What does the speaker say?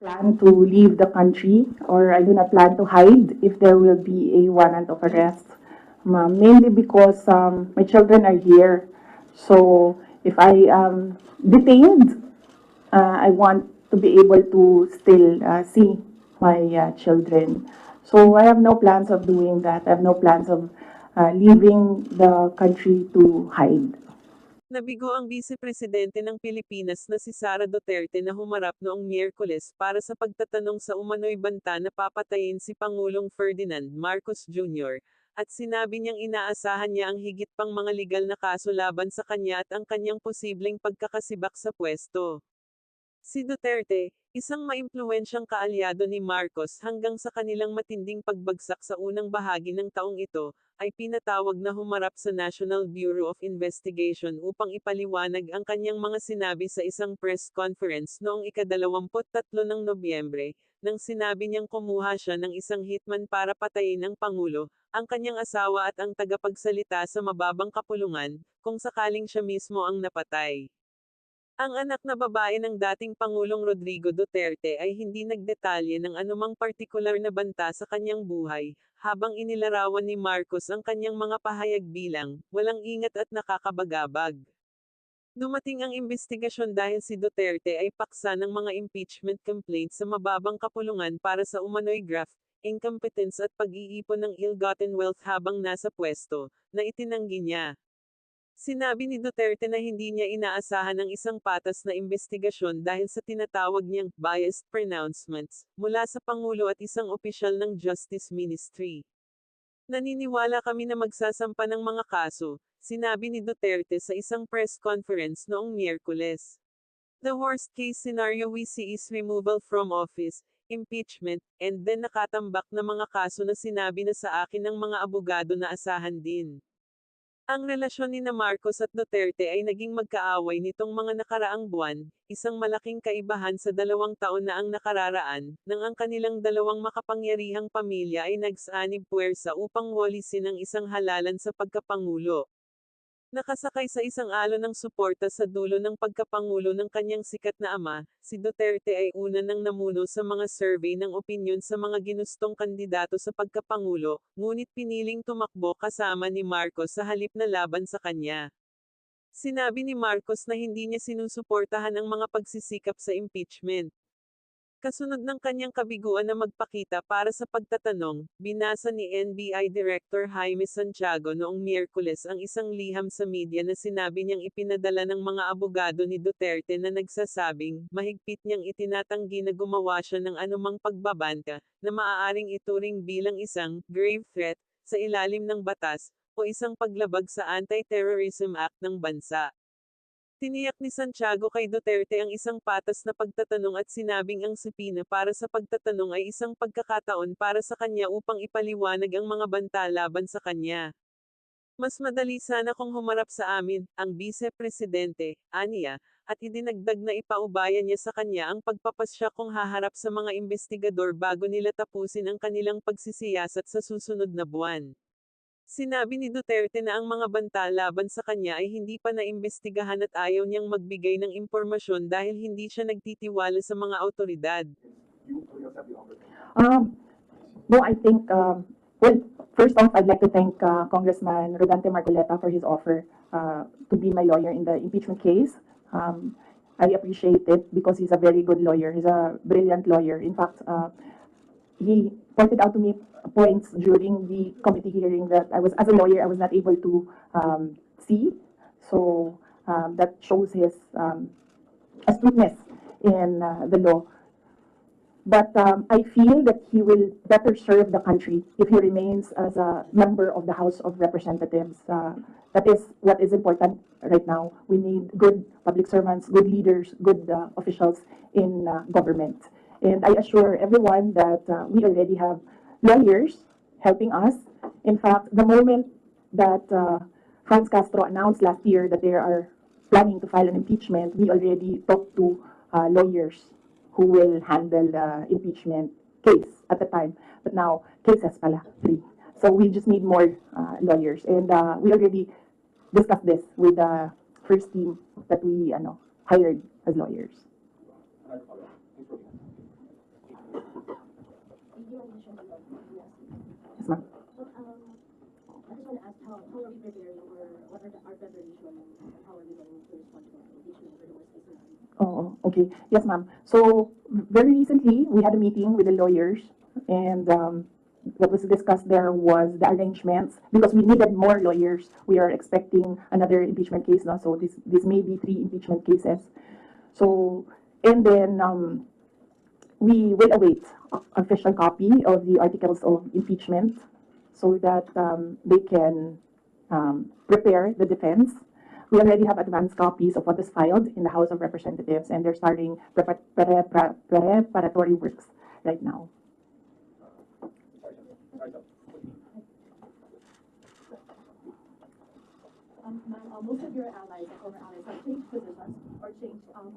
plan to leave the country or I do not plan to hide if there will be a warrant of arrest. Ma- Mainly because um, my children are here. So if I am detained, uh, I want to be able to still uh, see my uh, children. So I have no plans of doing that. I have no plans of uh, leaving the country to hide. Nabigo ang Vice Presidente ng Pilipinas na si Sara Duterte na humarap noong Miyerkules para sa pagtatanong sa umano'y banta na papatayin si Pangulong Ferdinand Marcos Jr. at sinabi niyang inaasahan niya ang higit pang mga legal na kaso laban sa kanya at ang kanyang posibleng pagkakasibak sa pwesto. Si Duterte, isang maimpluwensyang kaalyado ni Marcos hanggang sa kanilang matinding pagbagsak sa unang bahagi ng taong ito, ay pinatawag na humarap sa National Bureau of Investigation upang ipaliwanag ang kanyang mga sinabi sa isang press conference noong ikadalawamput-tatlo ng Nobyembre, nang sinabi niyang kumuha siya ng isang hitman para patayin ang Pangulo, ang kanyang asawa at ang tagapagsalita sa mababang kapulungan, kung sakaling siya mismo ang napatay. Ang anak na babae ng dating Pangulong Rodrigo Duterte ay hindi nagdetalye ng anumang partikular na banta sa kanyang buhay, habang inilarawan ni Marcos ang kanyang mga pahayag bilang, walang ingat at nakakabagabag. Dumating ang investigasyon dahil si Duterte ay paksa ng mga impeachment complaints sa mababang kapulungan para sa umano'y graft, incompetence at pag-iipon ng ill-gotten wealth habang nasa pwesto, na itinanggi niya. Sinabi ni Duterte na hindi niya inaasahan ang isang patas na investigasyon dahil sa tinatawag niyang biased pronouncements mula sa Pangulo at isang opisyal ng Justice Ministry. Naniniwala kami na magsasampa ng mga kaso, sinabi ni Duterte sa isang press conference noong Miyerkules. The worst case scenario we see is removal from office, impeachment, and then nakatambak na mga kaso na sinabi na sa akin ng mga abogado na asahan din. Ang relasyon ni na Marcos at Duterte ay naging magkaaway nitong mga nakaraang buwan, isang malaking kaibahan sa dalawang taon na ang nakararaan, nang ang kanilang dalawang makapangyarihang pamilya ay nagsanib puwersa upang walisin ang isang halalan sa pagkapangulo. Nakasakay sa isang alon ng suporta sa dulo ng pagkapangulo ng kanyang sikat na ama, si Duterte ay una nang namuno sa mga survey ng opinyon sa mga ginustong kandidato sa pagkapangulo, ngunit piniling tumakbo kasama ni Marcos sa halip na laban sa kanya. Sinabi ni Marcos na hindi niya sinusuportahan ang mga pagsisikap sa impeachment. Kasunod ng kanyang kabiguan na magpakita para sa pagtatanong, binasa ni NBI Director Jaime Santiago noong Miyerkules ang isang liham sa media na sinabi niyang ipinadala ng mga abogado ni Duterte na nagsasabing, mahigpit niyang itinatanggi na gumawa siya ng anumang pagbabanta, na maaaring ituring bilang isang grave threat sa ilalim ng batas, o isang paglabag sa Anti-Terrorism Act ng bansa. Tiniyak ni Santiago kay Duterte ang isang patas na pagtatanong at sinabing ang subpoena para sa pagtatanong ay isang pagkakataon para sa kanya upang ipaliwanag ang mga banta laban sa kanya. Mas madali sana kung humarap sa amin, ang vice-presidente, aniya, at idinagdag na ipaubaya niya sa kanya ang pagpapasya kung haharap sa mga investigador bago nila tapusin ang kanilang pagsisiyasat sa susunod na buwan. Sinabi ni Duterte na ang mga banta laban sa kanya ay hindi pa naimbestigahan at ayaw niyang magbigay ng impormasyon dahil hindi siya nagtitiwala sa mga autoridad. Um, no, I think, um, well, first off, I'd like to thank uh, Congressman Rodante Marcoleta for his offer uh, to be my lawyer in the impeachment case. Um, I appreciate it because he's a very good lawyer. He's a brilliant lawyer. In fact, uh, he pointed out to me points during the committee hearing that I was, as a lawyer, I was not able to um, see. So um, that shows his um, astuteness in uh, the law. But um, I feel that he will better serve the country if he remains as a member of the House of Representatives. Uh, that is what is important right now. We need good public servants, good leaders, good uh, officials in uh, government. And I assure everyone that uh, we already have lawyers helping us. In fact, the moment that uh, Franz Castro announced last year that they are planning to file an impeachment, we already talked to uh, lawyers who will handle the impeachment case at the time. But now, cases pala, free. So we just need more uh, lawyers. And uh, we already discussed this with the first team that we ano, hired as lawyers. Yes, ma'am. Um, I just want to ask how, how are we preparing or what are the, our preparation and how are we going to respond to the impeachment the worst case scenario? Oh, okay. Yes, ma'am. So very recently, we had a meeting with the lawyers and um, what was discussed there was the arrangements because we needed more lawyers. We are expecting another impeachment case now, so this, this may be three impeachment cases. So, and then um, we will await official copy of the articles of impeachment so that um, they can um, prepare the defense. We already have advanced copies of what is filed in the House of Representatives, and they're starting prepa- pre- pre- preparatory works right now. Um, uh, most of your allies, former allies, have changed positions or changed, um,